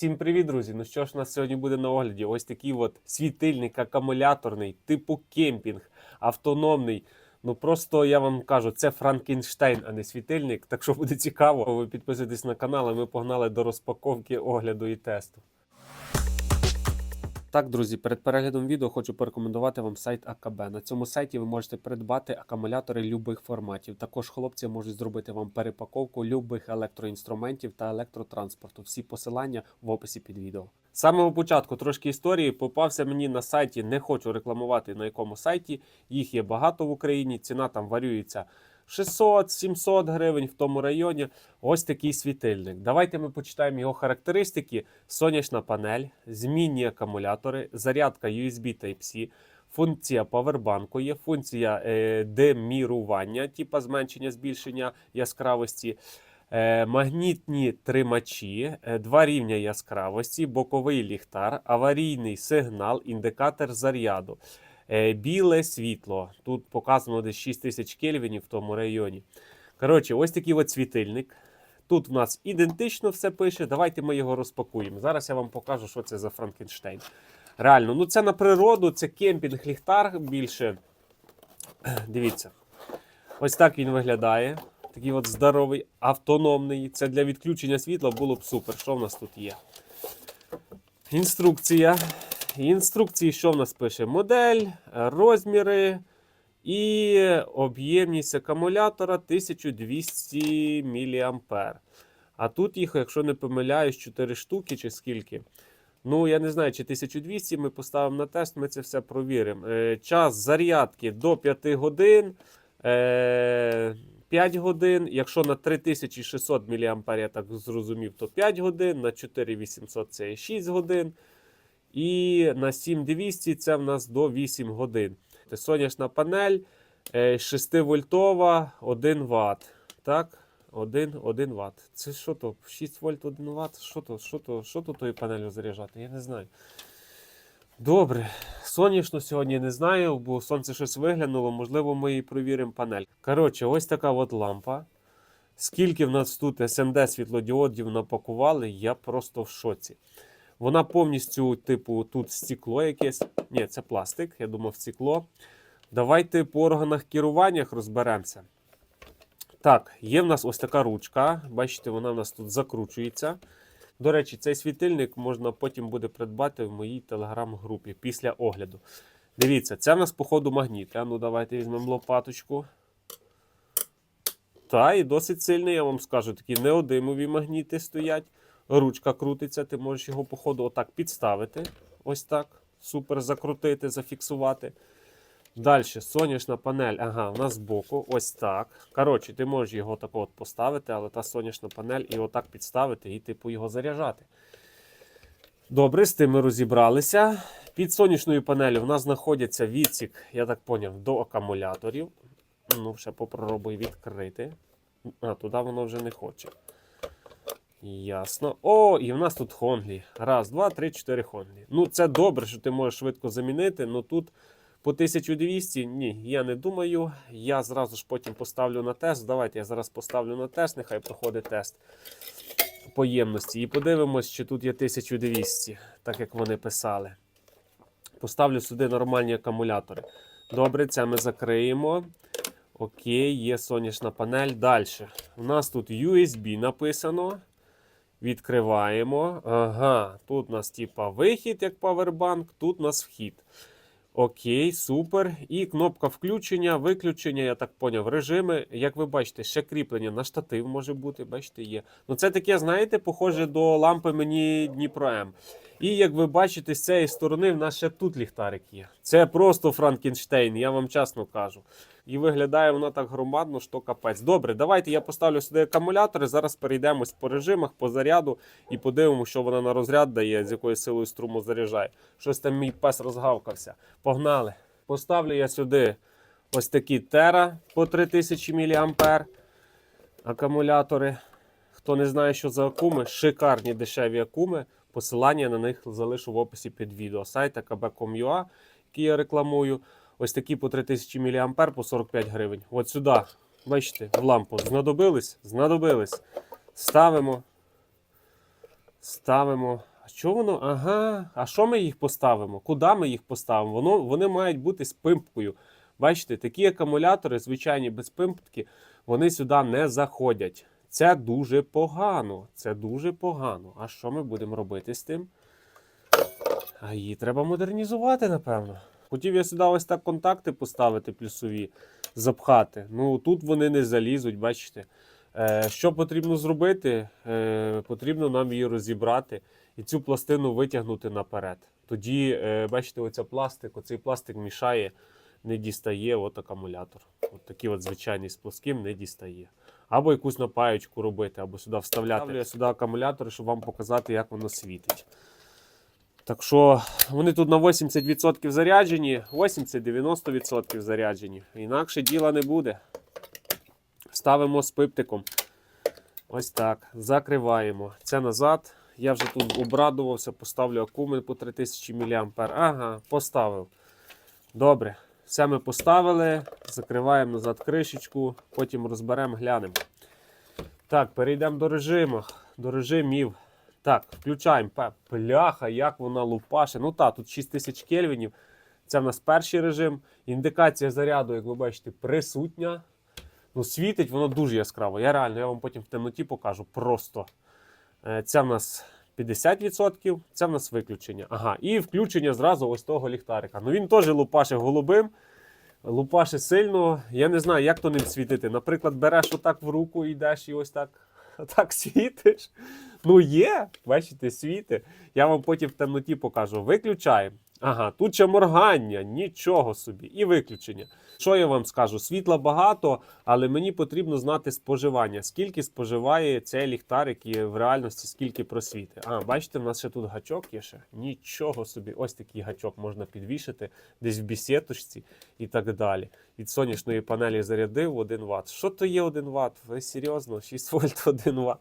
Всім привіт, друзі! Ну що ж у нас сьогодні буде на огляді? Ось такий от світильник акумуляторний, типу кемпінг, автономний. Ну просто я вам кажу, це Франкенштейн, а не світильник. Так що буде цікаво, ви підписуйтесь на канал, а ми погнали до розпаковки, огляду і тесту. Так, друзі, перед переглядом відео хочу порекомендувати вам сайт АКБ. На цьому сайті ви можете придбати акумулятори любих форматів. Також хлопці можуть зробити вам перепаковку любих електроінструментів та електротранспорту. Всі посилання в описі під відео. З самого початку трошки історії попався мені на сайті. Не хочу рекламувати на якому сайті. Їх є багато в Україні. Ціна там варюється 600-700 гривень в тому районі. Ось такий світильник. Давайте ми почитаємо його характеристики: сонячна панель, змінні акумулятори, зарядка USB Type-C, функція павербанку є, функція е, демірування, типа зменшення збільшення яскравості. Е, Магнітні тримачі, е, два рівня яскравості, боковий ліхтар, аварійний сигнал, індикатор заряду. Е, Біле світло. Тут показано десь 6000 кельвінів в тому районі. Коротше, ось такий от світильник. Тут в нас ідентично все пише. Давайте ми його розпакуємо. Зараз я вам покажу, що це за Франкенштейн. Реально, ну це на природу, це кемпінг ліхтар більше. Дивіться. Ось так він виглядає. Такий от здоровий, автономний. Це для відключення світла було б супер. Що в нас тут є? Інструкція. Інструкції, що в нас пише? Модель, розміри і об'ємність акумулятора 1200 мА. А тут їх, якщо не помиляюсь, 4 штуки чи скільки. Ну, я не знаю, чи 1200 ми поставимо на тест, ми це все провіримо. Е, час зарядки до 5 годин. Е, 5 годин. Якщо на 3600 мА, я так зрозумів, то 5 годин, на 4800 це 6 годин. І на 7200 це в нас до 8 годин. Сонячна панель 6 вольтова 1 Вт. Так, 1, 1 Вт. Це що то? 6 вольт 1 Вт? Що то, що то, що то тою панелью заряджати? Я не знаю. Добре, сонячно сьогодні не знаю, бо сонце щось виглянуло, можливо, ми і провіримо панель. Коротше, ось така от лампа. Скільки в нас тут СМД світлодіодів напакували, я просто в шоці. Вона повністю, типу, тут стекло якесь. Ні, це пластик, я думав, стекло. Давайте по органах керуваннях розберемося. Так, є в нас ось така ручка. Бачите, вона в нас тут закручується. До речі, цей світильник можна потім буде придбати в моїй телеграм-групі після огляду. Дивіться, це в нас, походу, магніт. Ну, давайте візьмемо лопаточку. Та, і досить сильний, я вам скажу, такі неодимові магніти стоять. Ручка крутиться, ти можеш його, походу, отак підставити. Ось так. Супер закрутити, зафіксувати. Далі сонячна панель. Ага, у нас збоку. Ось так. Коротше, ти можеш його так от поставити, але та сонячна панель і отак підставити і, типу, його заряджати. Добре, з тим ми розібралися. Під сонячною панелью в нас знаходиться відсік, я так поняв, до акумуляторів. Ну, ще попробую відкрити. А, туди воно вже не хоче. Ясно. О, і в нас тут хонглі. Раз, два, три, чотири хонглі. Ну, це добре, що ти можеш швидко замінити. Ну тут по 1200, ні, я не думаю. Я зразу ж потім поставлю на тест. Давайте я зараз поставлю на тест, нехай проходить тест поємності. І подивимось, чи тут є 1200, так як вони писали. Поставлю сюди нормальні акумулятори. Добре, це ми закриємо. Окей, є сонячна панель. Далі. У нас тут USB написано. Відкриваємо. Ага, тут у нас типа вихід, як павербанк, тут у нас вхід. Окей, супер. І кнопка включення, виключення, я так поняв, режими. Як ви бачите, ще кріплення на штатив може бути, бачите, є. Ну це таке, знаєте, похоже до лампи мені Дніпро М. І як ви бачите, з цієї сторони в нас ще тут ліхтарик є. Це просто Франкенштейн, я вам чесно кажу. І виглядає воно так громадно, що капець. Добре, давайте я поставлю сюди акумулятори. Зараз перейдемось по режимах, по заряду і подивимося, що вона на розряд дає, з якою силою струму заряджає. Щось там мій пес розгавкався. Погнали. Поставлю я сюди ось такі Тера по 3000 мА. Акумулятори. Хто не знає, що за акуми, шикарні дешеві акуми. Посилання на них залишу в описі під відео. Сайт akb.com.ua, який я рекламую. Ось такі по 3000 мА по 45 гривень. От сюди, бачите, в лампу знадобились? Знадобились. Ставимо. Ставимо. А що воно? Ага. А що ми їх поставимо? Куди ми їх поставимо? Воно, вони мають бути з пимпкою. Бачите, такі акумулятори, звичайні без пимпки, вони сюди не заходять. Це дуже погано. Це дуже погано. А що ми будемо робити з тим? А її треба модернізувати, напевно. Хотів я сюди ось так контакти поставити плюсові, запхати. Ну тут вони не залізуть, бачите. Е, що потрібно зробити? Е, потрібно нам її розібрати і цю пластину витягнути наперед. Тоді, е, бачите, оця пластик, оцей пластик мішає, не дістає от акумулятор. От такий от звичайний з плоским не дістає. Або якусь напаючку робити, або сюди вставляти. Ставлю я сюди акумулятори, щоб вам показати, як воно світить. Так що вони тут на 80% заряджені, 80-90% заряджені. Інакше діла не буде. Ставимо з пиптиком. Ось так. Закриваємо. Це назад. Я вже тут обрадувався, поставлю акумен по 3000 мА. Ага, поставив. Добре. Все ми поставили. Закриваємо назад кришечку, потім розберемо, глянемо. Так, перейдемо до режиму. До режимів. Так, включаємо. Пляха, як вона лупаше. Ну так, тут 6000 кельвінів. Це в нас перший режим. Індикація заряду, як ви бачите, присутня. Ну, світить воно дуже яскраво. Я реально, я вам потім в темноті покажу. Просто. Е, Це в нас 50%, це в нас виключення. Ага, і включення зразу ось того ліхтарика. Ну він теж лупаше голубим. Лупаше сильно. Я не знаю, як то ним світити. Наприклад, береш отак в руку і йдеш і ось так, так світиш. Ну є, бачите, світи. Я вам потім в темноті покажу. Виключаємо. Ага, тут ще моргання, нічого собі. І виключення. Що я вам скажу? Світла багато, але мені потрібно знати споживання. Скільки споживає цей ліхтарик і в реальності скільки просвіти. А, бачите, в нас ще тут гачок є ще. Нічого собі. Ось такий гачок можна підвішити десь в бісеточці і так далі. Від сонячної панелі зарядив 1 Вт. Що то є 1 Вт? Ви серйозно? 6 вольт 1 Вт.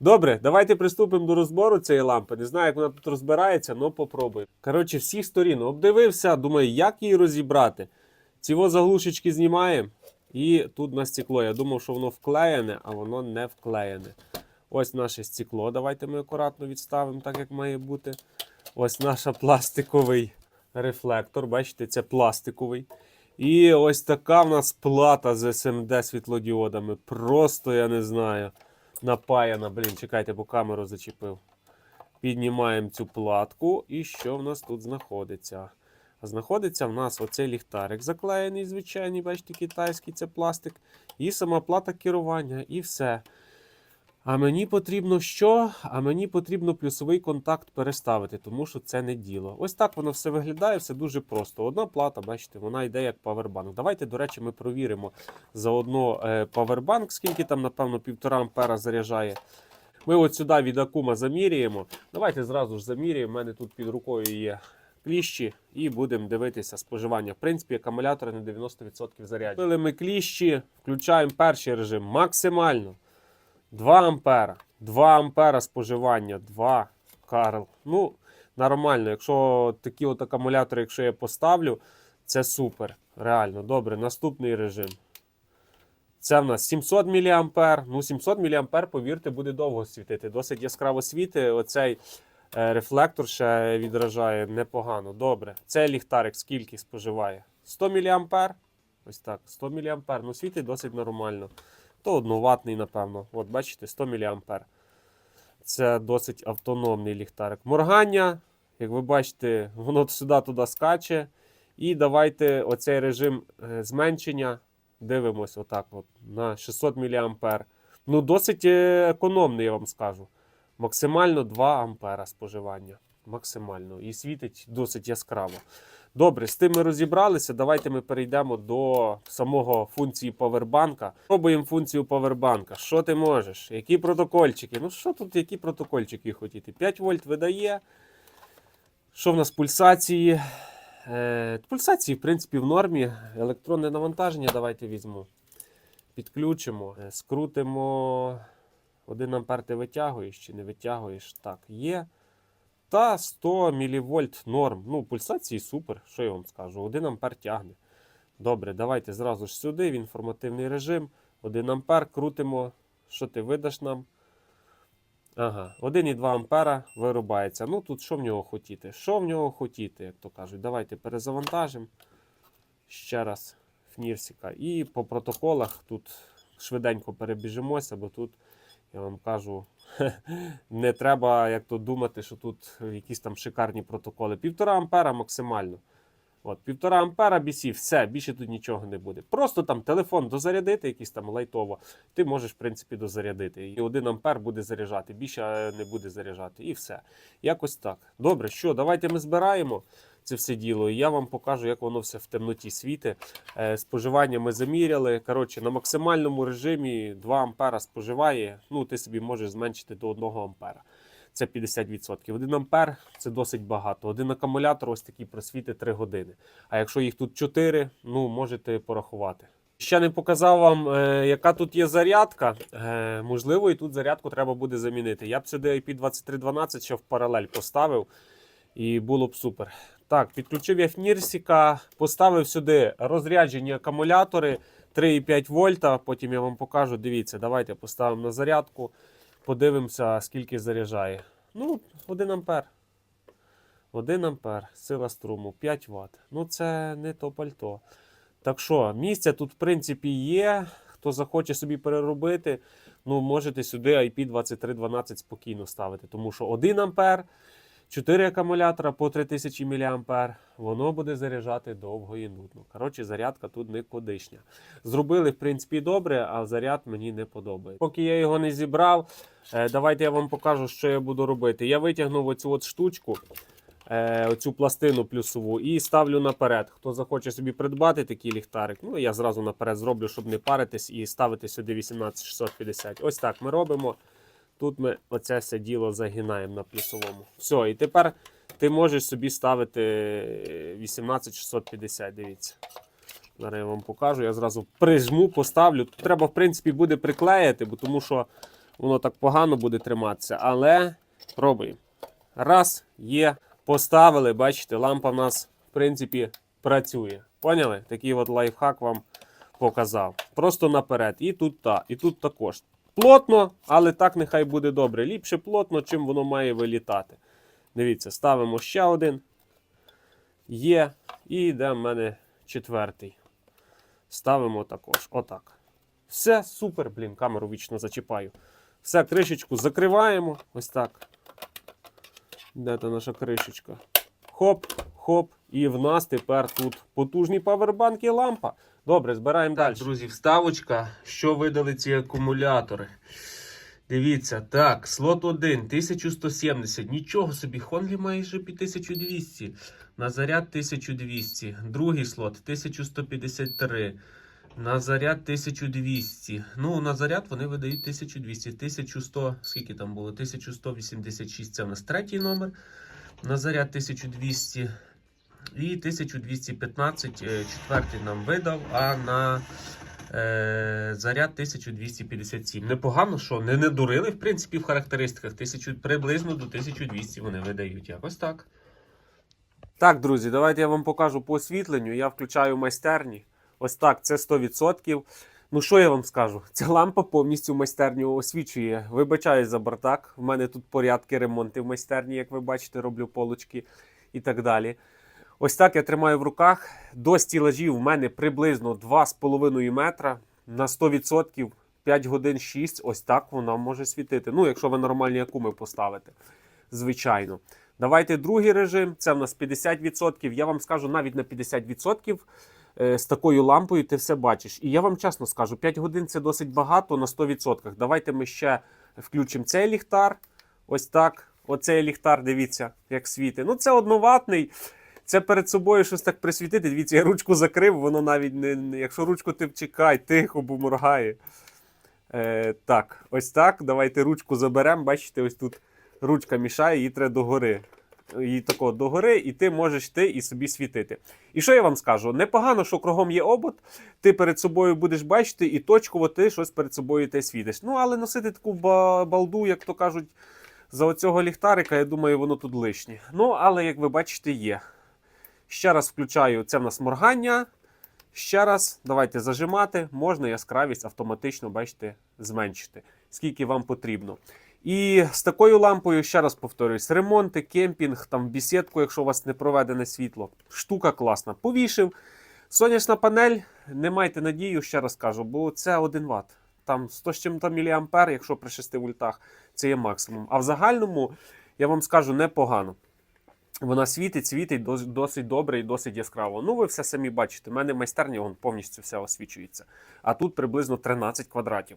Добре, давайте приступимо до розбору цієї лампи. Не знаю, як вона тут розбирається, але попробуємо. Коротше, всіх сторін обдивився, думаю, як її розібрати. Ціво заглушечки знімаємо. І тут на стекло. Я думав, що воно вклеєне, а воно не вклеєне. Ось наше стекло. Давайте ми акуратно відставимо, так як має бути. Ось наш пластиковий рефлектор. Бачите, це пластиковий. І ось така в нас плата з SMD світлодіодами. Просто я не знаю. Напаяна. Блін, чекайте, бо камеру зачепив. Піднімаємо цю платку. І що в нас тут знаходиться? Знаходиться в нас оцей ліхтарик заклеєний, звичайний, бачите, китайський, це пластик. І сама плата керування, і все. А мені потрібно що? А мені потрібно плюсовий контакт переставити, тому що це не діло. Ось так воно все виглядає, все дуже просто. Одна плата, бачите, вона йде як павербанк. Давайте, до речі, ми провіримо заодно е, павербанк, скільки там, напевно, 1,5 ампера заряджає. Ми от сюди від акума замірюємо. Давайте зразу ж замірюємо. У мене тут під рукою є кліщі, і будемо дивитися споживання. В принципі, акумулятори на 90% заряджені. Купили ми кліщі, включаємо перший режим максимально. 2 ампера. 2 ампера споживання. 2 Карл. Ну, нормально. Якщо такі от акумулятори, якщо я поставлю, це супер. Реально, добре. Наступний режим. Це в нас 700 мА. Ну, 700 мА, повірте, буде довго світити. Досить яскраво світить. Оцей е, рефлектор ще відражає непогано. Добре. Цей ліхтарик скільки споживає? 100 мА. Ось так, 100 мА. Ну, світить досить нормально. То одноватний, напевно. От, бачите, 100 мА. Це досить автономний ліхтарик. Моргання, як ви бачите, воно сюди-туди скаче. І давайте оцей режим е, зменшення. Дивимось отак от, на 600 мА. Ну, досить е, економний, я вам скажу. Максимально 2 ампера споживання. Максимально. І світить досить яскраво. Добре, з тим ми розібралися. Давайте ми перейдемо до самого функції павербанка. Пробуємо функцію павербанка. Що ти можеш? Які протокольчики? Ну що тут, які протокольчики хотіти? 5 вольт видає. Що в нас пульсації? Е, пульсації, в принципі, в нормі. Електронне навантаження давайте візьму. Підключимо, Е, скрутимо. 1 ампер ти витягуєш чи не витягуєш? Так, є. Та 100 мВ норм. Ну, пульсації супер, що я вам скажу. 1 ампер тягне. Добре, давайте зразу ж сюди, в інформативний режим. 1 ампер крутимо. Що ти видаш нам? Ага, 1,2 ампера вирубається. Ну тут що в нього хотіти? Що в нього хотіти, як то кажуть. Давайте перезавантажимо ще раз Фнірсіка. І по протоколах тут швиденько перебіжимося, бо тут, я вам кажу, не треба як то думати, що тут якісь там шикарні протоколи. Півтора ампера максимально. От, півтора ампера BC, все, більше тут нічого не буде. Просто там телефон дозарядити, якийсь там лайтово, ти можеш, в принципі, дозарядити. І один ампер буде заряджати, більше е, не буде заряджати. І все. Якось так. Добре, що, давайте ми збираємо це все діло, і я вам покажу, як воно все в темноті світи. Е, споживання ми заміряли. Коротше, на максимальному режимі 2 ампера споживає. Ну, ти собі можеш зменшити до 1 ампера. Це 50%. 1 ампер це досить багато. Один акумулятор ось такий просвіти 3 години. А якщо їх тут 4, ну можете порахувати. Ще не показав вам, е, яка тут є зарядка. Е, можливо, і тут зарядку треба буде замінити. Я б сюди IP2312 ще в паралель поставив, і було б супер. Так, підключив я Фнірсіка, поставив сюди розряджені акумулятори 3,5 вольта. Потім я вам покажу. Дивіться, давайте поставимо на зарядку. Подивимося, скільки заряджає. Ну, 1 ампер. 1 ампер, сила струму, 5 Вт. Ну, це не то пальто. Так що, місця тут, в принципі, є. Хто захоче собі переробити, ну, можете сюди IP2312 спокійно ставити. Тому що 1 ампер, 4 акумулятора по 3000 мА, воно буде заряджати довго і нудно. Коротше, зарядка тут не кодишня. Зробили, в принципі, добре, а заряд мені не подобається. Поки я його не зібрав, е, давайте я вам покажу, що я буду робити. Я витягнув оцю от штучку, е, оцю пластину плюсову, і ставлю наперед. Хто захоче собі придбати такий ліхтарик, ну я зразу наперед зроблю, щоб не паритись і ставити сюди 18650. Ось так ми робимо. Тут ми оце все діло загинаємо на плюсовому. Все, і тепер ти можеш собі ставити 18650. Дивіться. Зараз я вам покажу. Я зразу прижму, поставлю. Тут треба, в принципі, буде приклеїти, бо тому що воно так погано буде триматися. Але пробуємо. Раз, є. Поставили, бачите, лампа в нас, в принципі, працює. Поняли? Такий от лайфхак вам показав. Просто наперед. І тут та, і тут також. Плотно, але так нехай буде добре. Ліпше плотно, чим воно має вилітати. Дивіться, ставимо ще один. Є. І йде в мене четвертий. Ставимо також. Отак. Все супер, блін, камеру вічно зачіпаю. Все, кришечку закриваємо. Ось так. Де та наша кришечка? Хоп, хоп. І в нас тепер тут потужний павербанк і лампа. Добре, збираємо далі. Друзі, вставочка. Що видали ці акумулятори? Дивіться, так, слот 1, 1170. Нічого собі, Хонлі майже під 1200. На заряд 1200. Другий слот 1153. На заряд 1200. Ну, на заряд вони видають 1200. 1100, скільки там було? 1186. Це в нас третій номер. На заряд 1200. І 1215 е, четвертий нам видав, а на е, заряд 1257. Непогано, що не, дурили, в принципі, в характеристиках. 1000, приблизно до 1200 вони видають. Якось так. Так, друзі, давайте я вам покажу по освітленню. Я включаю майстерні. Ось так, це 100%. Ну, що я вам скажу? Ця лампа повністю майстерню освічує. Вибачаю за бардак. В мене тут порядки ремонти в майстерні, як ви бачите, роблю полочки і так далі. Ось так я тримаю в руках. До стілажів в мене приблизно 2,5 метра на 100%, 5 годин 6. Ось так вона може світити. Ну, якщо ви нормальні акуми поставите. Звичайно. Давайте другий режим. Це в нас 50%. Я вам скажу навіть на 50% е, з такою лампою ти все бачиш. І я вам чесно скажу, 5 годин це досить багато на 100%. Давайте ми ще включимо цей ліхтар. Ось так. Оцей ліхтар, дивіться, як світить. Ну, це одноватний. Це перед собою щось так присвітити. Дивіться, я ручку закрив, воно навіть не. Якщо ручку ти чекай, тихо, бо моргає. Е, так, ось так. Давайте ручку заберемо. Бачите, ось тут ручка мішає, її треба догори. Її тако догори, і ти можеш йти і собі світити. І що я вам скажу? Непогано, що кругом є обод, ти перед собою будеш бачити, і точково ти щось перед собою ти світиш. Ну, але носити таку балду, як то кажуть, за оцього ліхтарика, я думаю, воно тут лишнє. Ну, але як ви бачите, є. Ще раз включаю, це в нас моргання. Ще раз, давайте зажимати, можна яскравість автоматично, бачите, зменшити, скільки вам потрібно. І з такою лампою, ще раз повторюсь, ремонти, кемпінг, там бісідку, якщо у вас не проведене світло. Штука класна. Повішив. Сонячна панель, не майте надію, ще раз кажу, бо це 1 Вт. Там 100 з чим-то міліампер, якщо при 6 вольтах, це є максимум. А в загальному, я вам скажу, непогано. Вона світить, світить досить добре і досить яскраво. Ну, ви все самі бачите. У мене майстерня вон, повністю все освічується. А тут приблизно 13 квадратів.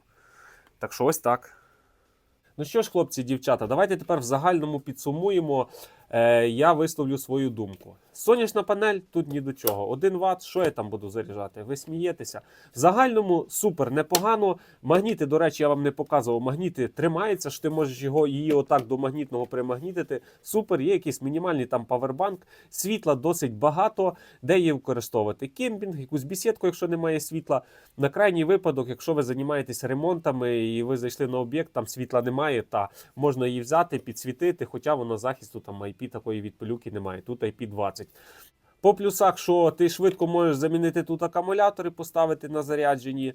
Так що ось так. Ну що ж, хлопці, дівчата, давайте тепер в загальному підсумуємо. Е, я висловлю свою думку. Сонячна панель тут ні до чого. 1 Вт, що я там буду заряджати? Ви смієтеся. В загальному супер непогано. Магніти, до речі, я вам не показував. Магніти тримаються, що ти можеш його її отак до магнітного примагнітити. Супер, є якийсь мінімальний там павербанк. Світла досить багато. Де її використовувати? Кемпінг, якусь бісідку, якщо немає світла. На крайній випадок, якщо ви займаєтесь ремонтами і ви зайшли на об'єкт, там світла немає, та можна її взяти, підсвітити, хоча воно захисту там IP такої від пилюки немає. Тут IP20. По плюсах, що ти швидко можеш замінити тут акумулятори, поставити на зарядженні.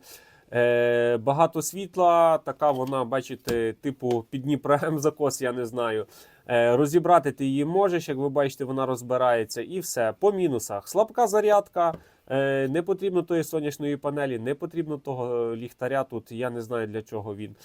Е, багато світла, така вона, бачите, типу під Дніпром закос, я не знаю. Е, розібрати ти її можеш, як ви бачите, вона розбирається, і все. По мінусах. Слабка зарядка, е, не потрібно тої сонячної панелі, не потрібно того ліхтаря. Тут я не знаю для чого він.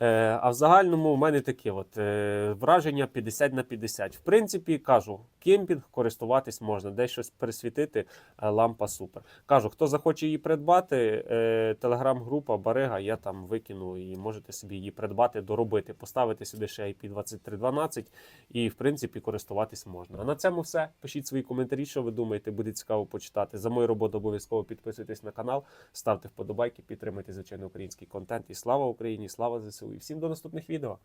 Е, а в загальному в мене таке от, е, враження 50 на 50. В принципі, кажу, кемпінг користуватись можна, десь щось пересвітити, е, лампа супер. Кажу, хто захоче її придбати, е, телеграм-група Барига, я там викину і можете собі її придбати, доробити, поставити сюди ще IP2312 і, в принципі, користуватись можна. А на цьому все. Пишіть свої коментарі, що ви думаєте, буде цікаво почитати. За мою роботу обов'язково підписуйтесь на канал, ставте вподобайки, підтримуйте, звичайно, український контент. І слава Україні, слава ЗСУ! І всім до наступних відео.